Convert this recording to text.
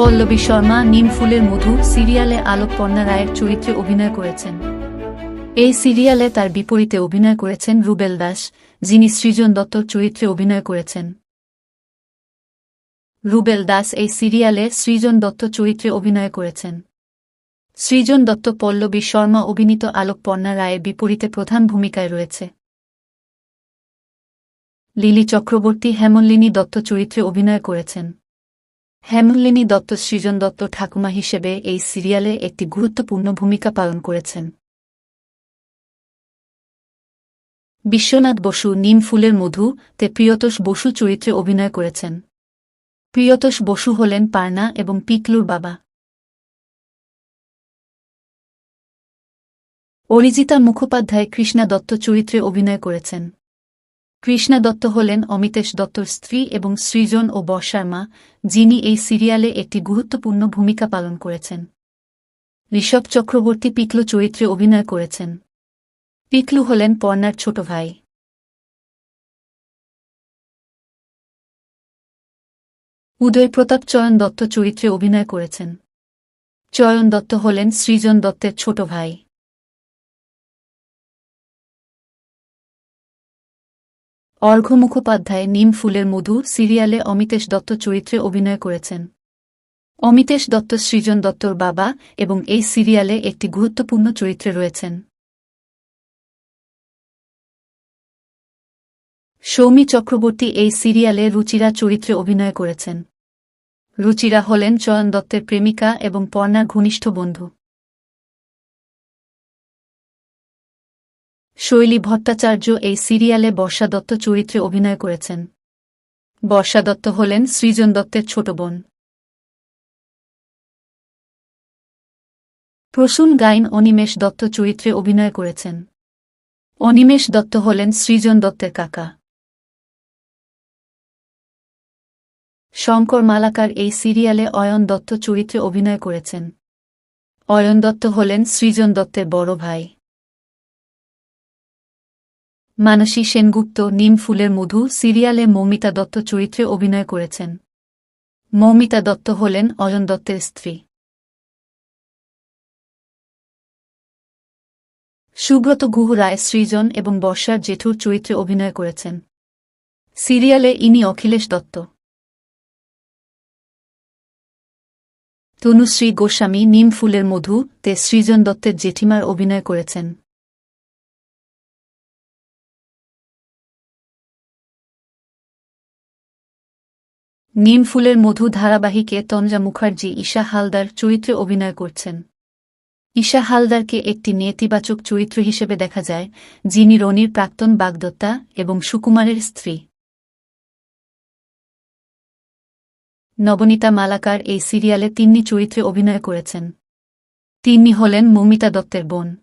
পল্লবী শর্মা, নিম ফুলের মধু সিরিয়ালে আলোকপর্ণা রায়ের চরিত্রে অভিনয় করেছেন। এই সিরিয়ালে তার বিপরীতে অভিনয় করেছেন রুবেল দাস, যিনি সৃজন দত্তর চরিত্রে অভিনয় করেছেন। রুবেল দাস এই সিরিয়ালে সৃজন দত্ত চরিত্রে অভিনয় করেছেন। সৃজন দত্ত, পল্লবী শর্মা অভিনীত আলোকপর্ণা রায়ের বিপরীতে প্রধান ভূমিকায় রয়েছে। লিলি চক্রবর্তী, হেমনলিনী দত্ত চরিত্রে অভিনয় করেছেন। হেমনলিনী দত্ত সৃজন দত্ত ঠাকুমা হিসেবে এই সিরিয়ালে একটি গুরুত্বপূর্ণ ভূমিকা পালন করেছেন। বিশ্বনাথ বসু নিম ফুলের মধু তে প্রিয়তোষ বসু চরিত্রে অভিনয় করেছেন। প্রিয়তোষ বসু হলেন পার্না এবং পিকলুর বাবা। অরিজিতা মুখোপাধ্যায় কৃষ্ণা দত্ত চরিত্রে অভিনয় করেছেন। কৃষ্ণা দত্ত হলেন অমিতেশ দত্তর স্ত্রী এবং সৃজন ও বর্ষার মা, যিনি এই সিরিয়ালে একটি গুরুত্বপূর্ণ ভূমিকা পালন করেছেন। ঋষভ চক্রবর্তী পিকলু চরিত্রে অভিনয় করেছেন। পিকলু হলেন পর্নার ছোট ভাই। উদয় প্রতাপ চয়ন দত্ত চরিত্রে অভিনয় করেছেন। চয়ন দত্ত হলেন সৃজন দত্তের ছোট ভাই। অর্ঘ্য মুখোপাধ্যায় নিম ফুলের মধু সিরিয়ালে অমিতেশ দত্ত চরিত্রে অভিনয় করেছেন। অমিতেশ দত্ত সৃজন দত্তর বাবা এবং এই সিরিয়ালে একটি গুরুত্বপূর্ণ চরিত্রে রয়েছেন। সৌমি চক্রবর্তী এই সিরিয়ালে রুচিরা চরিত্রে অভিনয় করেছেন। রুচিরা হলেন চয়ন দত্তের প্রেমিকা এবং পর্ণার ঘনিষ্ঠ বন্ধু। শৈলী ভট্টাচার্য এই সিরিয়ালে বর্ষা দত্ত চরিত্রে অভিনয় করেছেন। বর্ষা দত্ত হলেন সৃজন দত্তের ছোট বোন। প্রসূন গাইন অনিমেষ দত্ত চরিত্রে অভিনয় করেছেন। অনিমেষ দত্ত হলেন সৃজন দত্তের কাকা। শঙ্কর মালাকার এই সিরিয়ালে অয়ন দত্ত চরিত্রে অভিনয় করেছেন। অয়ন দত্ত হলেন সৃজন দত্তের বড় ভাই। মানসী সেনগুপ্ত নিম ফুলের মধু সিরিয়ালে মৌমিতা দত্ত চরিত্রে অভিনয় করেছেন। মৌমিতা দত্ত হলেন অয়ন দত্তের স্ত্রী। সুব্রত গুহ রায় সৃজন এবং বর্ষার জেঠুর চরিত্রে অভিনয় করেছেন। সিরিয়ালে ইনি অখিলেশ দত্ত। তনুশ্রী গোস্বামী নিম ফুলের মধু তে সৃজন দত্তের জেঠিমার অভিনয় করেছেন। নিম ফুলের মধু ধারাবাহিকে তঞ্জা মুখার্জি, ঈশা হালদার চরিত্রে অভিনয় করছেন। ঈশা হালদারকে একটি নেতিবাচক চরিত্র হিসেবে দেখা যায়, যিনি রনির প্রাক্তন বাগদত্তা এবং সুকুমারের স্ত্রী। নবনীতা মালাকার এই সিরিয়ালে তিন্নি চরিত্রে অভিনয় করেছেন। তিনি হলেন মমিতা দত্তের বোন।